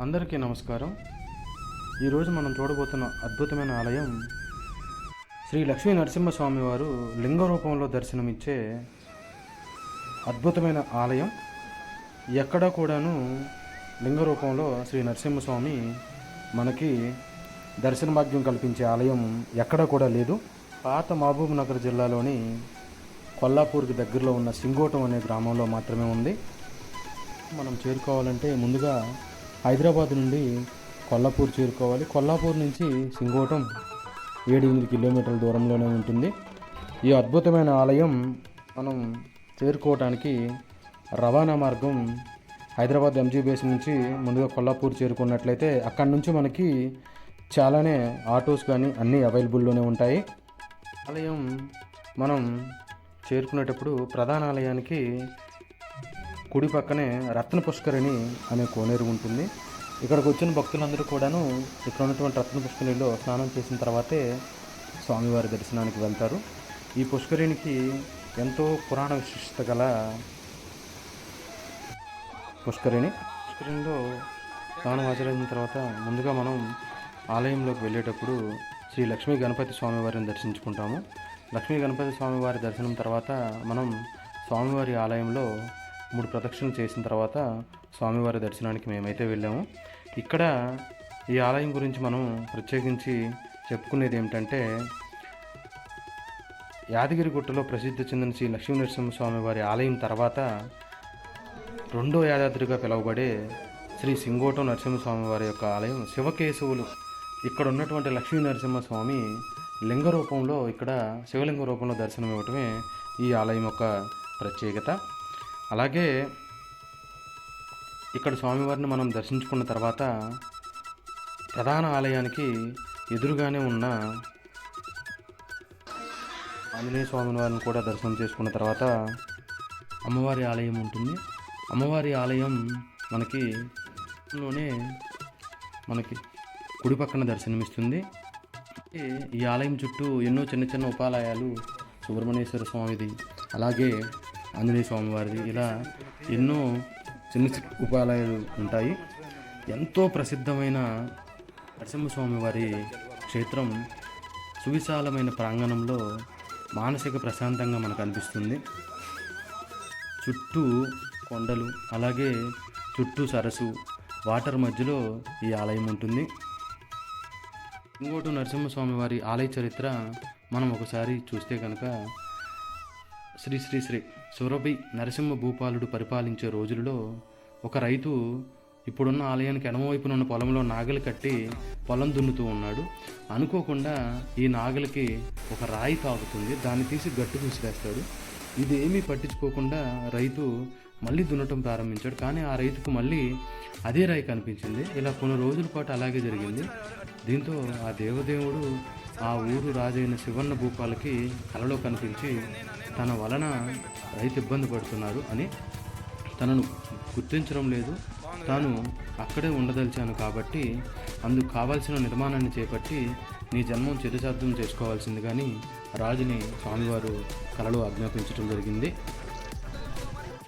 అందరికీ నమస్కారం. ఈరోజు మనం చూడబోతున్న అద్భుతమైన ఆలయం శ్రీ లక్ష్మీ నరసింహస్వామి వారు లింగ రూపంలో దర్శనమిచ్చే అద్భుతమైన ఆలయం. ఎక్కడ కూడాను లింగ రూపంలో శ్రీ నరసింహస్వామి మనకి దర్శన భాగ్యం కల్పించే ఆలయం ఎక్కడా కూడా లేదు. పాత మహబూబ్ నగర్ జిల్లాలోని కొల్లాపూర్కి దగ్గరలో ఉన్న సింగోటం అనే గ్రామంలో మాత్రమే ఉంది. మనం చేరుకోవాలంటే ముందుగా హైదరాబాద్ నుండి కొల్లాపూర్ చేరుకోవాలి. కొల్లాపూర్ నుంచి సింగోటం ఏడు ఎనిమిది కిలోమీటర్ల దూరంలోనే ఉంటుంది. ఈ అద్భుతమైన ఆలయం మనం చేరుకోవడానికి రవాణా మార్గం హైదరాబాద్ ఎంజీబీఎస్ నుంచి ముందుగా కొల్లాపూర్ చేరుకున్నట్లయితే అక్కడి నుంచి మనకి చాలానే ఆటోస్ కానీ అన్నీ అవైలబుల్లోనే ఉంటాయి. ఆలయం మనం చేరుకునేటప్పుడు ప్రధాన ఆలయానికి కుడి పక్కనే రత్న పుష్కరిణి అనే కోనేరు ఉంటుంది. ఇక్కడికి వచ్చిన భక్తులందరూ కూడాను ఇక్కడ ఉన్నటువంటి రత్న పుష్కరిణిలో స్నానం చేసిన తర్వాతే స్వామివారి దర్శనానికి వెళ్తారు. ఈ పుష్కరిణికి ఎంతో పురాణ విశిష్టత గల పుష్కరిణి. పుష్కరిణిలో స్నానం ఆచరించిన తర్వాత ముందుగా మనం ఆలయంలోకి వెళ్ళేటప్పుడు శ్రీ లక్ష్మీ గణపతి స్వామివారిని దర్శించుకుంటాము. లక్ష్మీ గణపతి స్వామివారి దర్శనం తర్వాత మనం స్వామివారి ఆలయంలో మూడు ప్రదక్షిణలు చేసిన తర్వాత స్వామివారి దర్శనానికి మేమైతే వెళ్ళాము. ఇక్కడ ఈ ఆలయం గురించి మనం ప్రత్యేకించి చెప్పుకునేది ఏమిటంటే యాదగిరిగుట్టలో ప్రసిద్ధి చెందిన శ్రీ లక్ష్మీ నరసింహస్వామి వారి ఆలయం తర్వాత రెండో యాదాద్రిగా పిలువబడే శ్రీ సింగోటం నరసింహస్వామి వారి యొక్క ఆలయం శివకేశవులు. ఇక్కడ ఉన్నటువంటి లక్ష్మీ నరసింహస్వామి లింగ రూపంలో ఇక్కడ శివలింగ రూపంలో దర్శనం ఇవ్వటమే ఈ ఆలయం యొక్క ప్రత్యేకత. అలాగే ఇక్కడ స్వామివారిని మనం దర్శించుకున్న తర్వాత ప్రధాన ఆలయానికి ఎదురుగానే ఉన్న ఆంజనేయ స్వామి వారిని కూడా దర్శనం చేసుకున్న తర్వాత అమ్మవారి ఆలయం ఉంటుంది. అమ్మవారి ఆలయం మనకి లోనే మనకి కుడి పక్కన దర్శనమిస్తుంది. ఈ ఆలయం చుట్టూ ఎన్నో చిన్న చిన్న ఉపాలయాలు సుబ్రహ్మణ్యేశ్వర స్వామిది అలాగే ఆంజనేయ స్వామి వారిది ఇలా ఎన్నో చిన్న చిన్న ఉపాలయాలు ఉంటాయి. ఎంతో ప్రసిద్ధమైన నరసింహస్వామి వారి క్షేత్రం సువిశాలమైన ప్రాంగణంలో మానసిక ప్రశాంతంగా మనకు అనిపిస్తుంది. చుట్టూ కొండలు అలాగే చుట్టూ సరస్సు వాటర్ మధ్యలో ఈ ఆలయం ఉంటుంది. ఇంకోటి నరసింహస్వామి వారి ఆలయ చరిత్ర మనం ఒకసారి చూస్తే కనుక శ్రీ శ్రీ శ్రీ సురభి నరసింహ భూపాలుడు పరిపాలించే రోజులలో ఒక రైతు ఇప్పుడున్న ఆలయానికి ఎడమవైపున ఉన్న పొలంలో నాగలి కట్టి పొలం దున్నుతూ ఉన్నాడు. అనుకోకుండా ఈ నాగలికి ఒక రాయి తాగుతుంది. దాన్ని తీసి గట్టు విసిరేస్తాడు ఇది ఏమీ పట్టించుకోకుండా రైతు మళ్ళీ దున్నటం ప్రారంభించాడు. కానీ ఆ రైతుకు మళ్ళీ అదే రాయి కనిపించింది. ఇలా కొన్ని రోజుల పాటు అలాగే జరిగింది. దీంతో ఆ దేవదేవుడు ఆ ఊరు రాజైన శివన్న భూపాలకి కలలో కనిపించి తన వలన రైతు ఇబ్బంది పడుతున్నారు అని తనను గుర్తించడం లేదు. తాను అక్కడే ఉండదలిచాను కాబట్టి అందుకు కావాల్సిన నిర్మాణాన్ని చేపట్టి నీ జన్మం చిరసార్థం చేసుకోవాల్సింది కానీ రాజుని స్వామివారు కలలో ఆజ్ఞాపించడం జరిగింది.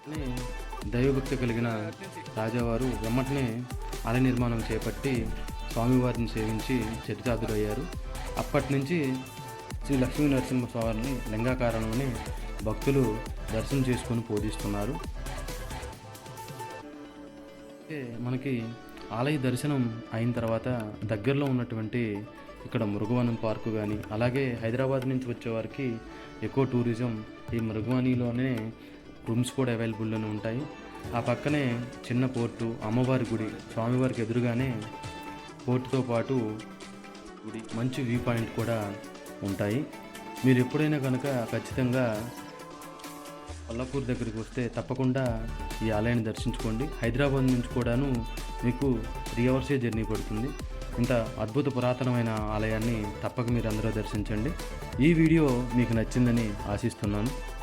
అని దైవభక్తి కలిగిన రాజావారు వెమ్మటనే ఆలయ నిర్మాణం చేపట్టి స్వామివారిని సేవించి చరితార్థుడయ్యారు అప్పటి నుంచి శ్రీ లక్ష్మీ నరసింహస్వామిని లింగాకారంలోని భక్తులు దర్శనం చేసుకొని పూజిస్తున్నారు. మనకి ఆలయ దర్శనం అయిన తర్వాత దగ్గరలో ఉన్నటువంటి ఇక్కడ మృగవనం పార్కు కానీ అలాగే హైదరాబాద్ నుంచి వచ్చే వారికి ఎక్కువ టూరిజం ఈ మృగవాణిలోనే రూమ్స్ కూడా అవైలబుల్లోనే ఉంటాయి. ఆ పక్కనే చిన్న పోర్టు అమ్మవారి గుడి స్వామివారికి ఎదురుగానే పోర్టుతో పాటు గుడి మంచి వ్యూ పాయింట్ కూడా ఉంటాయి. మీరు ఎప్పుడైనా కనుక ఖచ్చితంగా కొల్లాపూర్ దగ్గరికి వస్తే తప్పకుండా ఈ ఆలయాన్ని దర్శించుకోండి. హైదరాబాద్ నుంచి కూడాను మీకు త్రీ అవర్సే జర్నీ పడుతుంది. ఇంత అద్భుత పురాతనమైన ఆలయాన్ని తప్పక మీరు అందరూ దర్శించండి. ఈ వీడియో మీకు నచ్చిందని ఆశిస్తున్నాను.